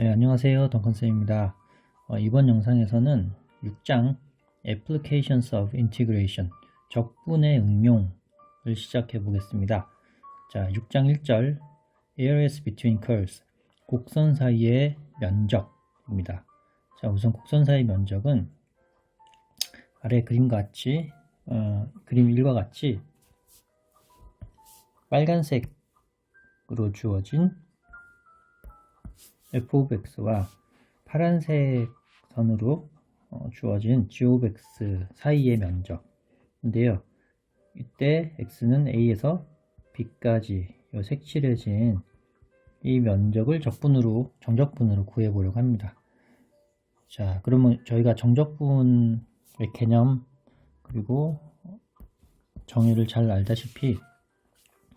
네, 안녕하세요. 덩컨쌤입니다. 어, 이번 영상에서는 6장 Applications of Integration 적분의 응용을 시작해 보겠습니다. 자, 6장 1절 Areas between curves 곡선 사이의 면적입니다. 자, 우선 곡선 사이 면적은 아래 그림 같이 어, 그림 1과 같이 빨간색으로 주어진 f of x와 파란색 선으로 어, 주어진 g of x 사이의 면적인데요. 이때 x는 a에서 b까지 요 색칠해진 이 면적을 적분으로 정적분으로 구해 보려고 합니다. 자, 그러면 저희가 정적분의 개념 그리고 정의를 잘 알다시피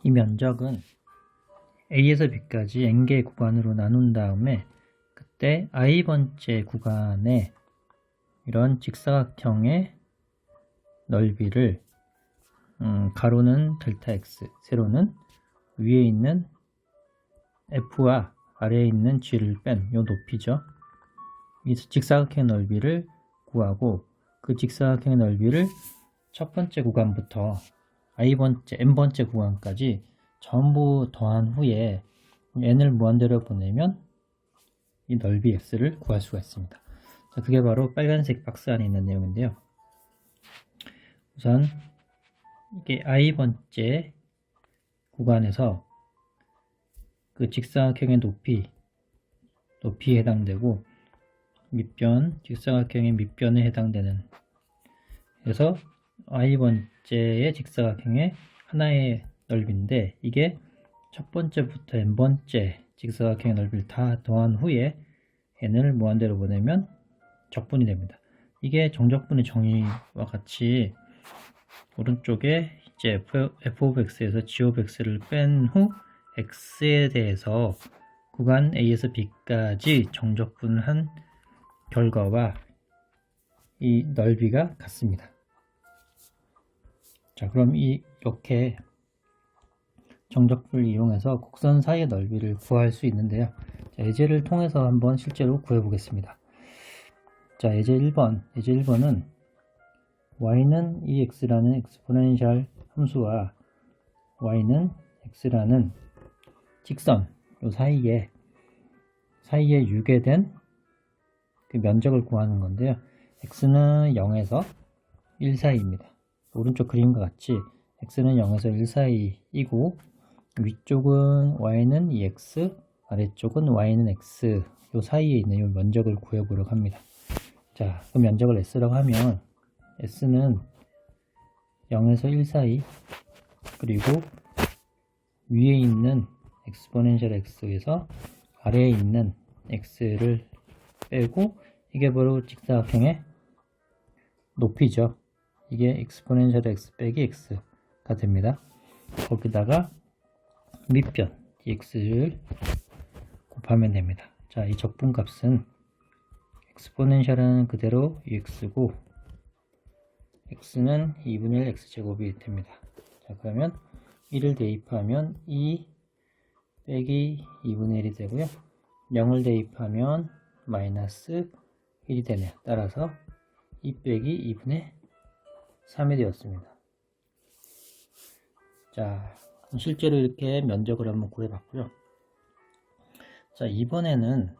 이 면적은 A에서 B까지 n개의 구간으로 나눈 다음에 그때 i번째 구간에 이런 직사각형의 넓이를 음, 가로는 델타 x, 세로는 위에 있는 f와 아래에 있는 g를 뺀 요 높이죠. 이 직사각형의 넓이를 구하고 그 직사각형의 넓이를 첫 번째 구간부터 i번째, n번째 구간까지 전부 더한 후에 n을 무한대로 보내면 이 넓이 x를 구할 수가 있습니다. 자, 그게 바로 빨간색 박스 안에 있는 내용인데요. 우선 이게 i번째 구간에서 그 직사각형의 높이, 높이에 해당되고 밑변, 직사각형의 밑변에 해당되는 그래서 i번째의 직사각형의 하나의 넓이인데 이게 첫 번째부터 n번째 직사각형의 넓이를 다 더한 후에 n을 무한대로 보내면 적분이 됩니다. 이게 정적분의 정의와 같이 오른쪽에 이제 f, of x에서 g of x를 뺀 후 x에 대해서 구간 a에서 b까지 정적분을 한 결과와 이 넓이가 같습니다. 자, 그럼 이, 이렇게 정적분을 이용해서 곡선 사이의 넓이를 구할 수 있는데요. 자, 예제를 통해서 한번 실제로 구해 보겠습니다. 자, 예제 1번. 예제 1번은 y는 ex라는 엑스포넨셜 함수와 y는 x라는 직선 요 사이에 사이에 유게된 그 면적을 구하는 건데요. x는 0에서 1 사이입니다. 오른쪽 그림과 같이 x는 0에서 1 사이이고 위쪽은 y는 2x, 아래쪽은 y는 x 요 사이에 있는 이 면적을 구해보려고 합니다. 자, 그 면적을 s라고 하면 s는 0에서 1 사이 그리고 위에 있는 엑스포넨셜 x에서 아래에 있는 x를 빼고 이게 바로 직사각형의 높이죠. 이게 엑스포넨셜 x 빼기 x가 됩니다. 거기다가 밑변 dx를 곱하면 됩니다. 자, 이 적분값은 엑스포넨셜은 그대로 x고 x는 2분의 1 x제곱이 됩니다. 자, 그러면 1을 대입하면 2 빼기 2분의 1이 되고요. 0을 대입하면 마이너스 1이 되네요. 따라서 2 빼기 2분의 3이 되었습니다. 자, 실제로 이렇게 면적을 한번 구해봤고요. 자, 이번에는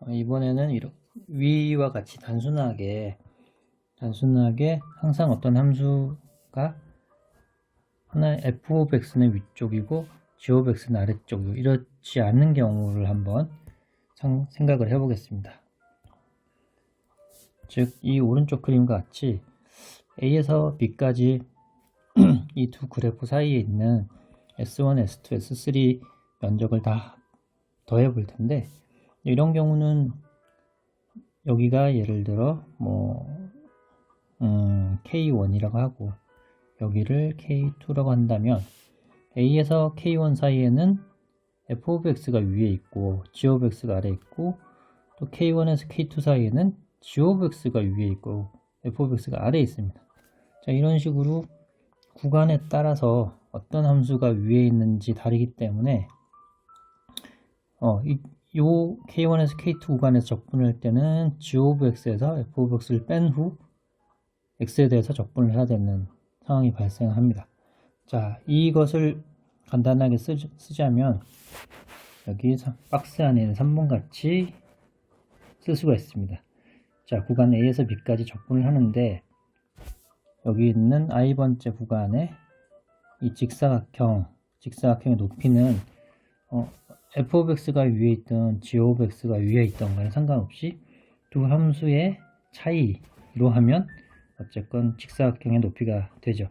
어, 이번에는 이렇게 위와 같이 단순하게 단순하게 항상 어떤 함수가 하나 f of x는 위쪽이고 g of x는 아래쪽이고 이렇지 않는 경우를 한번 생각을 해보겠습니다. 즉, 이 오른쪽 그림과 같이 A에서 B까지 이 두 그래프 사이에 있는 S1, S2, S3 면적을 다 더해 볼 텐데 이런 경우는 여기가 예를 들어 뭐 음, K1이라고 하고 여기를 K2라고 한다면 A에서 K1 사이에는 f of x가 위에 있고 g of x가 아래 있고 또 K1에서 K2 사이에는 g of x가 위에 있고 f of x가 아래에 있습니다. 자, 이런 식으로 구간에 따라서 어떤 함수가 위에 있는지 다르기 때문에 어, 이, 요 K1에서 K2 구간에서 적분을 할 때는 G of X에서 F of X를 뺀 후 X에 대해서 적분을 해야 되는 상황이 발생합니다. 자, 이것을 간단하게 쓰, 쓰자면 여기 사- 박스 안에는 3번 같이 쓸 수가 있습니다. 자, 구간 A에서 B까지 적분을 하는데 여기 있는 i번째 구간에 이 직사각형, 직사각형의 높이는 어, f of x가 위에 있던 g of x가 위에 있던 간에 상관없이 두 함수의 차이로 하면 어쨌건 직사각형의 높이가 되죠.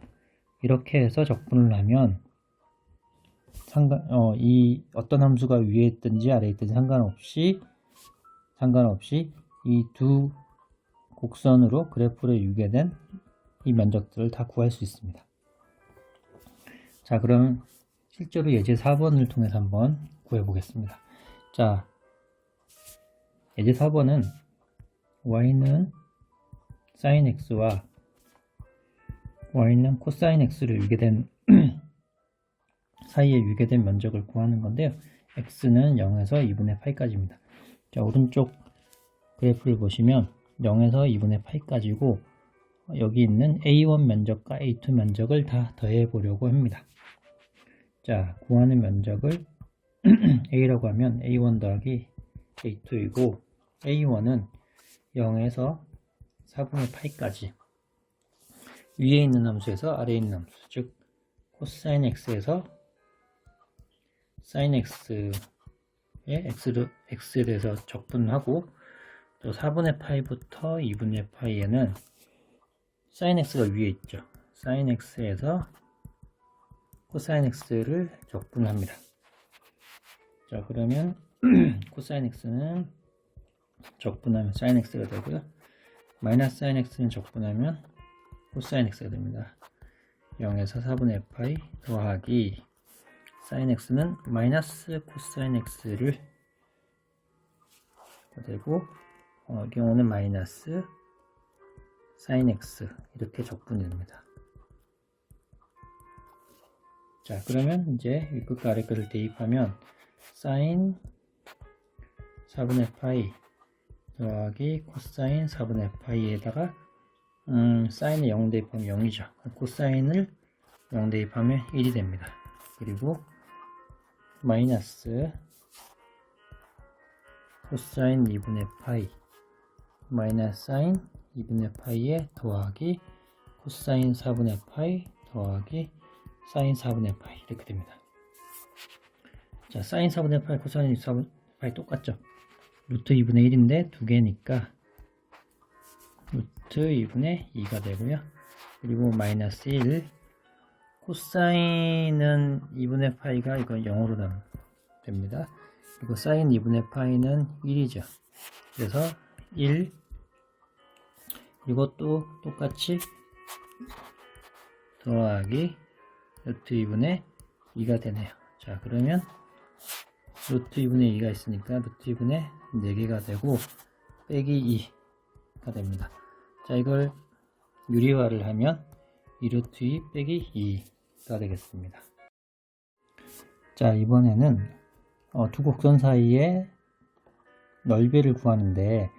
이렇게 해서 적분을 하면 상관 어, 이 어떤 함수가 위에 있든지 아래에 있든지 상관없이 상관없이 이 두 곡선으로 그래프를 유게된 이 면적들을 다 구할 수 있습니다. 자, 그럼 실제로 예제 4번을 통해서 한번 구해 보겠습니다. 자, 예제 4번은 y는 sin x와 y는 코사인 x를 유게된 사이에 유게된 면적을 구하는 건데요. x는 0에서 2분의 파이까지입니다. 자, 오른쪽 그래프를 보시면 0에서 2분의 파이까지고 여기 있는 A1 면적과 A2 면적을 다 더해 보려고 합니다. 자, 구하는 면적을 A라고 하면 A1 더하기 A2이고 A1은 0에서 4분의 파이까지 위에 있는 함수에서 아래에 있는 함수 즉 코사인 x에서 사인 x의 x를, x에 대해서 적분하고 또 4분의 파이부터 2분의 파이에는 사인 x가 위에 있죠. 사인 x에서 코사인 x를 적분합니다. 자, 그러면 코사인 x는 적분하면 사인 x가 되고요. 마이너스 사인 x는 적분하면 코사인 x가 됩니다. 0에서 4분의 파이 더하기 사인 x는 마이너스 코사인 x를 되고 어, 이 경우는 마이너스 sin x 이렇게 적분이 됩니다. 자 그러면 이제 윗끝과 아랫끝을 대입하면 sin 4분의 파이 더하기 코사인 4분의 파이에다가 음, 사인을 0 대입하면 0이죠. 코사인을 0 대입하면 1이 됩니다. 그리고 마이너스 코사인 2분의 파이 마이너스 사인 2분의 파이에 더하기 코사인 4분의 파이 더하기 사인 4분의 파이 이렇게 됩니다. 자, 사인 4분의 파이, 코사인 4분의 파이 똑같죠? 루트 2분의 1인데 두 개니까 루트 2분의 2가 되고요. 그리고 마이너스 1 코사인은 2분의 파이가 이거 0으로 남- 됩니다. 그리고 사인 2분의 파이는 1이죠. 그래서 1 또 똑같이 더하기 루트 2분의 2가 되네요. 자 그러면 루트 2분의 2가 있으니까 루트 2분의 4개가 되고 빼기 2가 됩니다. 자 이걸 유리화를 하면 2 루트 2 빼기 2가 되겠습니다. 자 이번에는 어, 두 곡선 사이의 넓이를 구하는데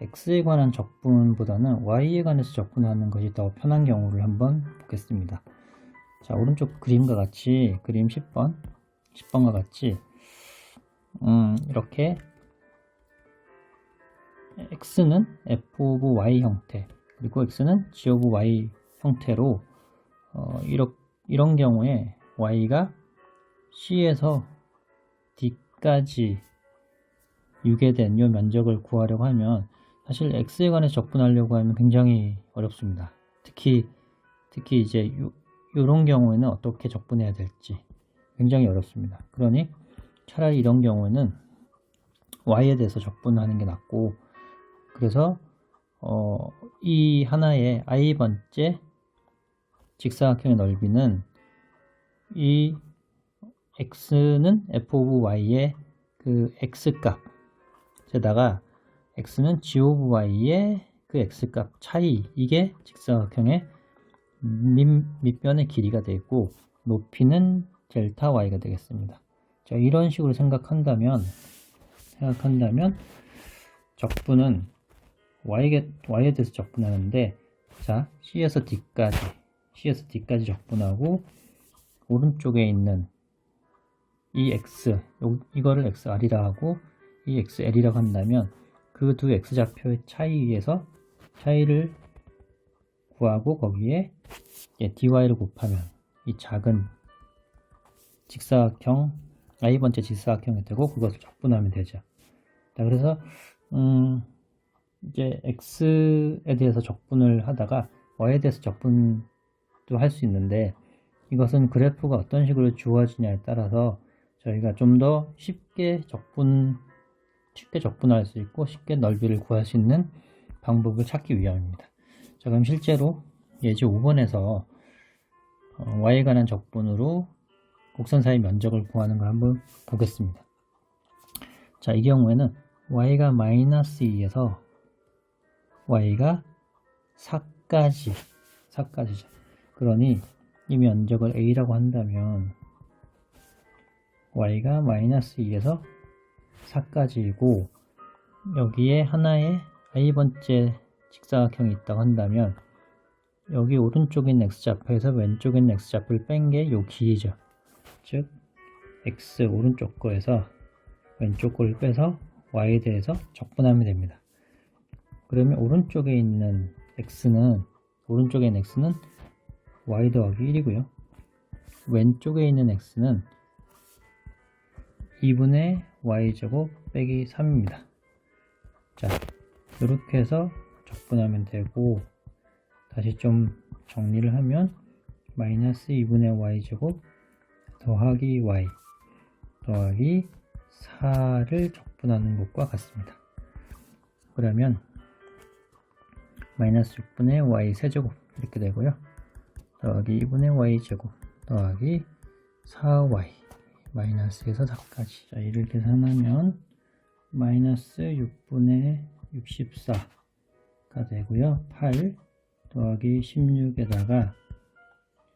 x에 관한 적분보다는 y에 관해서 적분하는 것이 더 편한 경우를 한번 보겠습니다. 자 오른쪽 그림과 같이 그림 10번 10번과 같이 음, 이렇게 x는 f of y 형태 그리고 x는 g of y 형태로 어, 이런, 이런 경우에 y가 c에서 d까지 유게된 이 면적을 구하려고 하면 사실 x에 관해 적분하려고 하면 굉장히 어렵습니다. 특히 특히 이제 요, 요런 경우에는 어떻게 적분해야 될지 굉장히 어렵습니다. 그러니 차라리 이런 경우에는 y에 대해서 적분하는 게 낫고 그래서 어, 이 하나의 i번째 직사각형의 넓이는 이 x는 f of y의 그 x값 에다가 x는 g of y의 그 x값 차이 이게 직사각형의 밑, 밑변의 길이가 되고 높이는 델타 y가 되겠습니다. 자, 이런 식으로 생각한다면 생각한다면 적분은 y에, y에 대해서 적분하는데 자 c에서 d까지 c에서 d까지 적분하고 오른쪽에 있는 이 x 요- 이거를 xr이라 하고 이 xl이라고 한다면 그 두 x좌표의 차이에서 차이를 구하고 거기에 예, dy를 곱하면 이 작은 직사각형 i번째 직사각형이 되고 그것을 적분하면 되죠. 자, 그래서 음, 이제 x에 대해서 적분을 하다가 y에 대해서 적분도 할 수 있는데 이것은 그래프가 어떤 식으로 주어지냐에 따라서 저희가 좀 더 쉽게 적분 쉽게 적분할 수 있고 쉽게 넓이를 구할 수 있는 방법을 찾기 위함입니다. 자, 그럼 실제로 예제 5번에서 어, y에 관한 적분으로 곡선 사이 면적을 구하는 걸 한번 보겠습니다. 자, 이 경우에는 y가 마이너스 2에서 y가 4까지 4까지죠. 그러니 이 면적을 a라고 한다면 y가 마이너스 2에서 4까지이고 여기에 하나의 i번째 직사각형이 있다고 한다면 여기 오른쪽에 있는 x좌표에서 왼쪽에 있는 x좌표를 뺀 게 요 길이죠. 즉 x 오른쪽 거에서 왼쪽 거를 빼서 y에 대해서 적분하면 됩니다. 그러면 오른쪽에 있는 x는 오른쪽에 있는 x는 y 더하기 1이고요. 왼쪽에 있는 x는 2분의 y제곱 빼기 3입니다. 자, 이렇게 해서 적분하면 되고 다시 좀 정리를 하면 마이너스 2분의 y제곱 더하기 y 더하기 4를 적분하는 것과 같습니다. 그러면 마이너스 6분의 y 세제곱 이렇게 되고요. 더하기 2분의 y 제곱 더하기 4y 마이너스에서 4까지 자 이를 계산하면 마이너스 6분의 64가 되고요. 8 더하기 16에다가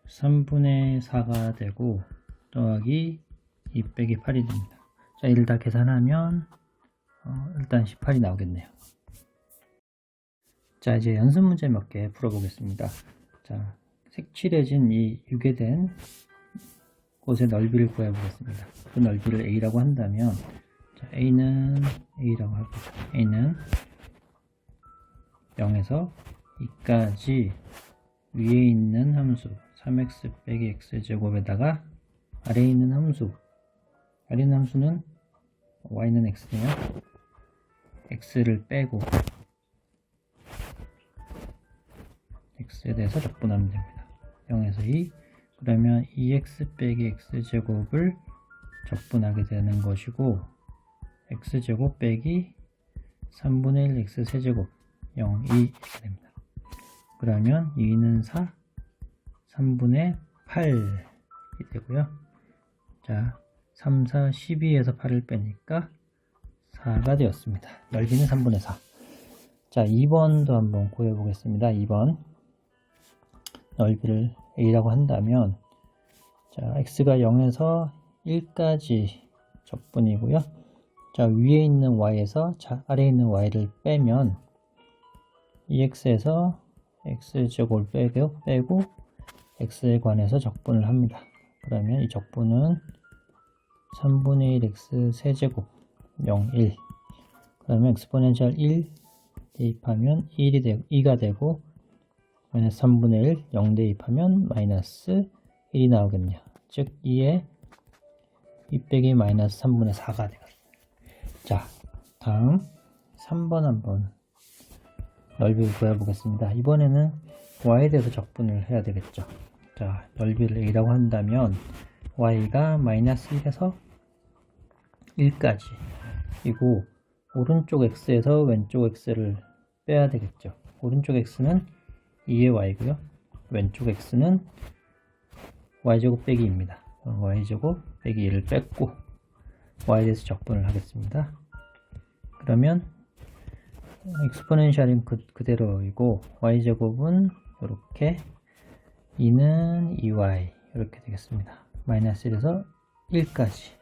3분의 4가 되고 더하기 2 빼기 8이 됩니다. 자, 이를 다 계산하면 어, 일단 18이 나오겠네요. 자, 이제 연습 문제 몇 개 풀어보겠습니다. 자, 색칠해진 이 유게된 곳의 넓이를 구해보겠습니다. 그 넓이를 a라고 한다면 자, a는 a라고 하고 a는 0에서 2까지 위에 있는 함수 3x 빼기 x제곱에다가 아래에 있는 함수. 아래 있는 함수는 y는 x네요. X를 빼고 x에 대해서 적분하면 됩니다. 0에서 2 그러면 2x 빼기 x제곱을 적분하게 되는 것이고 x제곱 빼기 3분의 1 x 세제곱 0, 2 이렇게 됩니다. 그러면 2는 4, 3분의 8이 되고요. 자, 3, 4, 12에서 8을 빼니까 4가 되었습니다. 넓이는 3분의 4. 자, 2번도 한번 구해 보겠습니다. 2번. 넓이를 a라고 한다면 자, x가 0에서 1까지 적분이고요. 자, 위에 있는 y에서 자, 아래에 있는 y를 빼면 2x에서 x제곱을 빼고, 빼고 x에 관해서 적분을 합니다. 그러면 이 적분은 3분의 1x 세제곱 0, 1 그러면 엑스포넨셜 1 대입하면 1이 되고 2가 되고 마이너스 3분의 1 0 대입하면 마이너스 1이 나오겠네요. 즉 2에 2 빼기 마이너스 3분의 4가 되겠습니다. 자 다음 3번 한번 넓이를 구해보겠습니다. 이번에는 y에 대해서 적분을 해야 되겠죠. 자, 넓이를 a라고 한다면 y가 마이너스 1에서 1까지 이고 오른쪽 x에서 왼쪽 x를 빼야 되겠죠. 오른쪽 x는 2의 y고요. 왼쪽 x는 y제곱 빼기 입니다. y제곱 빼기 1을 뺐고 y에 대해서 적분을 하겠습니다. 그러면 엑스포넨셜은 그, 그대로이고 y제곱은 이렇게 2는 2y 이렇게 되겠습니다. 마이너스 1에서 1까지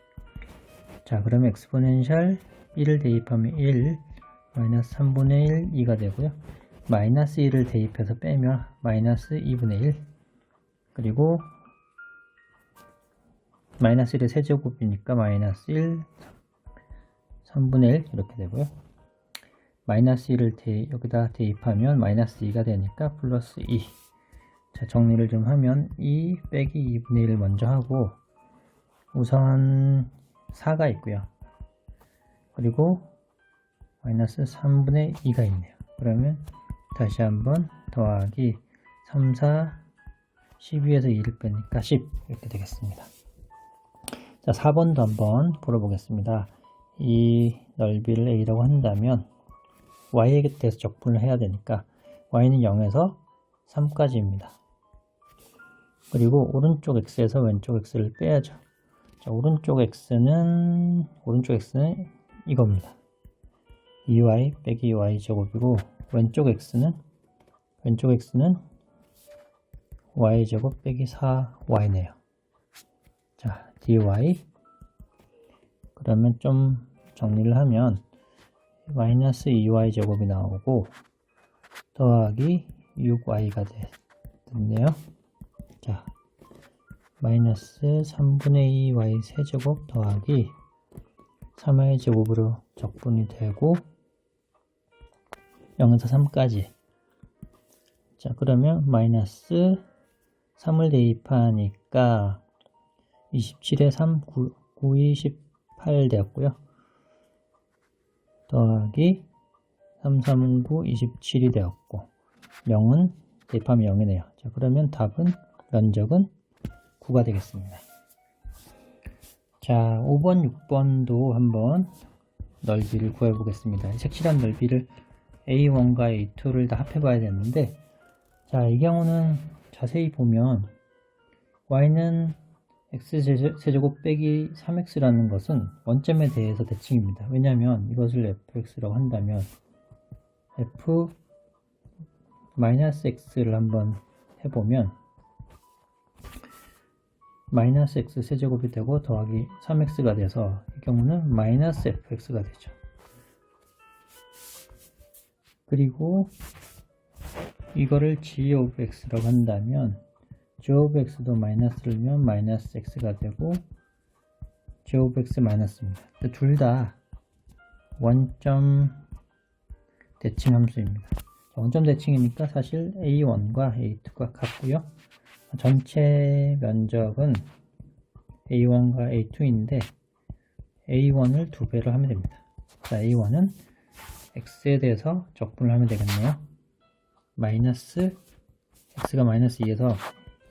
자 그러면 엑스포넨셜 1을 대입하면 1 마이너스 3분의 1 2가 되고요. 마이너스 1을 대입해서 빼면 마이너스 2분의 1 그리고 마이너스 1의 세제곱이니까 마이너스 1 3분의 1 이렇게 되고요. 마이너스 1을 대, 여기다 대입하면 마이너스 2가 되니까 플러스 2 자, 정리를 좀 하면 2 빼기 2분의 1을 먼저 하고 우선 4가 있고요. 그리고 마이너스 3분의 2가 있네요. 그러면 다시 한번 더하기 3, 4, 12에서 2를 빼니까 10 이렇게 되겠습니다. 자, 4번도 한번 풀어보겠습니다. 이 넓이를 a라고 한다면 y에 대해서 적분을 해야 되니까 y는 0에서 3까지입니다. 그리고 오른쪽 x에서 왼쪽 x를 빼야죠. 자, 오른쪽 x는 오른쪽 x는 이겁니다. 2y 빼기 y 제곱이고 왼쪽 x는 왼쪽 x는 y 제곱 빼기 4y네요. 자, dy 그러면 좀 정리를 하면 마이너스 2y 제곱이 나오고 더하기 6y가 됐네요. 자, 마이너스 3분의 2y 세제곱 더하기 3y 제곱으로 적분이 되고 0에서 3까지. 자 그러면 마이너스 3을 대입하니까 27에 3, 9, 9, 28 되었고요. 더하기 3, 3, 9, 27이 되었고 0은 대입하면 0이네요. 자 그러면 답은 면적은 9가 되겠습니다. 자 5번 6번도 한번 넓이를 구해 보겠습니다. 색칠한 넓이를 A1과 A2를 다 합해 봐야 되는데 자 이 경우는 자세히 보면 y는 x세제곱 빼기 3x라는 것은 원점에 대해서 대칭입니다 왜냐하면 이것을 fx라고 한다면 f 마이너스 x를 한번 해보면 마이너스 x 세제곱이 되고 더하기 3x가 돼서 이 경우는 마이너스 fx가 되죠. 그리고 이거를 g of x라고 한다면 g of x도 마이너스를 면 마이너스 x가 되고 g of x 마이너스입니다. 둘 다 원점 대칭 함수입니다. 원점 대칭이니까 사실 a1과 a2가 같고요. 전체 면적은 A1과 A2인데 A1을 두 배를 하면 됩니다. 자, A1은 X에 대해서 적분을 하면 되겠네요. 마이너스 X가 마이너스 2에서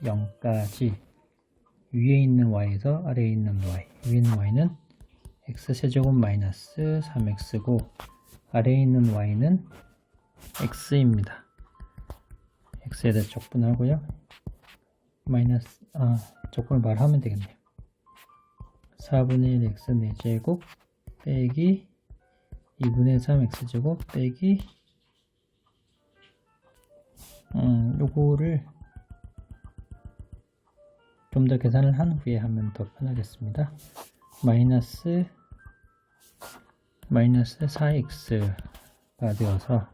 0까지 위에 있는 Y에서 아래에 있는 Y 위에 있는 Y는 X세제곱 마이너스 3X고 아래에 있는 Y는 X입니다. X에 대해서 적분하고요. 마이너스 아 적분을 말하면 되겠네요 4분의 1 x 4제곱 빼기 2분의 3 x제곱 빼기 음, 요거를 좀 더 계산을 한 후에 하면 더 편하겠습니다. 마이너스 마이너스 4x가 되어서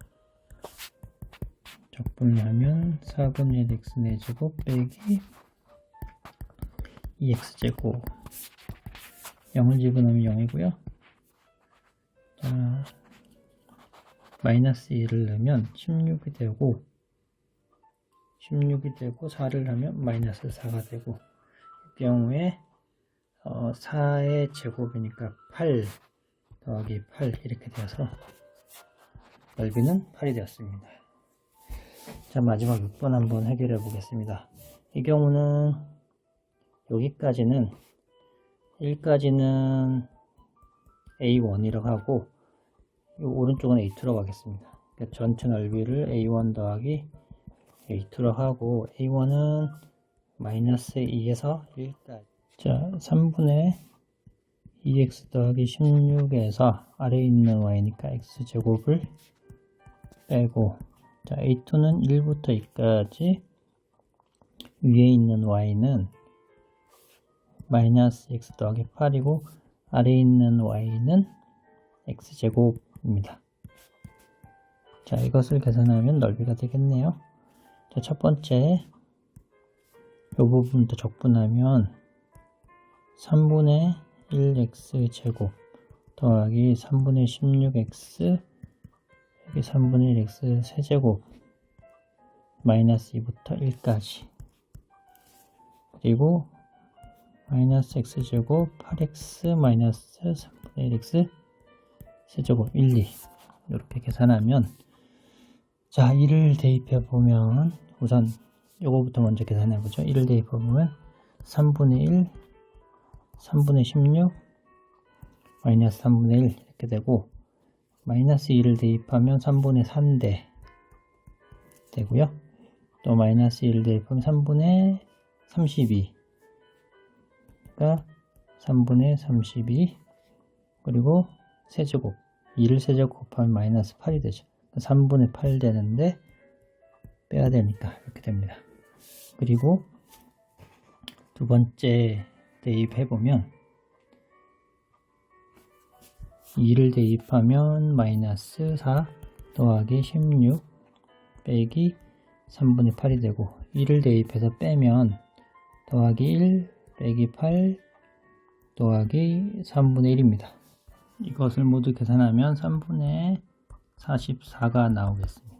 적분을 하면 4분의 1 x 4제곱 빼기 2x제곱. 0을 집어넣으면 0이고요 자, 마이너스 1을 넣으면 16이 되고 16이 되고 4를 하면 마이너스 4가 되고 이 경우에 어, 4의 제곱이니까 8 더하기 8 이렇게 되어서 넓이는 8이 되었습니다. 자 마지막 6번 한번 해결해 보겠습니다. 이 경우는 여기까지는 1까지는 A1이라고 하고 오른쪽은 A2라고 하겠습니다. 그러니까 전체 넓이를 A1 더하기 A2라고 하고 A1은 마이너스 2에서 1까지 자 3분의 2x 더하기 16에서 아래에 있는 y니까 x제곱을 빼고 자, A2는 1부터 2까지 위에 있는 y는 마이너스 x 더하기 8이고 아래에 있는 y는 x제곱 입니다. 자, 이것을 계산하면 넓이가 되겠네요. 자, 첫 번째, 이 부분부터 적분하면 3분의 1x제곱 더하기 3분의 16x 여기 3분의 1x 세제곱 마이너스 2부터 1까지 그리고 마이너스 x제곱 8x 마이너스 3분의 1x 세제곱 1, 2 이렇게 계산하면 자 1을 대입해 보면 우선 요거부터 먼저 계산해 보죠. 1을 대입해 보면 3분의 1 3분의 16 마이너스 3분의 1 이렇게 되고 마이너스 2를 대입하면 3분의 3대 되고요. 또 마이너스 1을 대입하면 3분의 32가 3분의 32 그리고 세제곱 2를 세제곱 곱하면 마이너스 8이 되죠 3분의 8 되는데 빼야 되니까 이렇게 됩니다 그리고 두 번째 대입해 보면 2를 대입하면 마이너스 4 더하기 16 빼기 3분의 8이 되고 2를 대입해서 빼면 더하기 1 빼기 8 더하기 3분의 1입니다. 이것을 모두 계산하면 3분의 44가 나오겠습니다.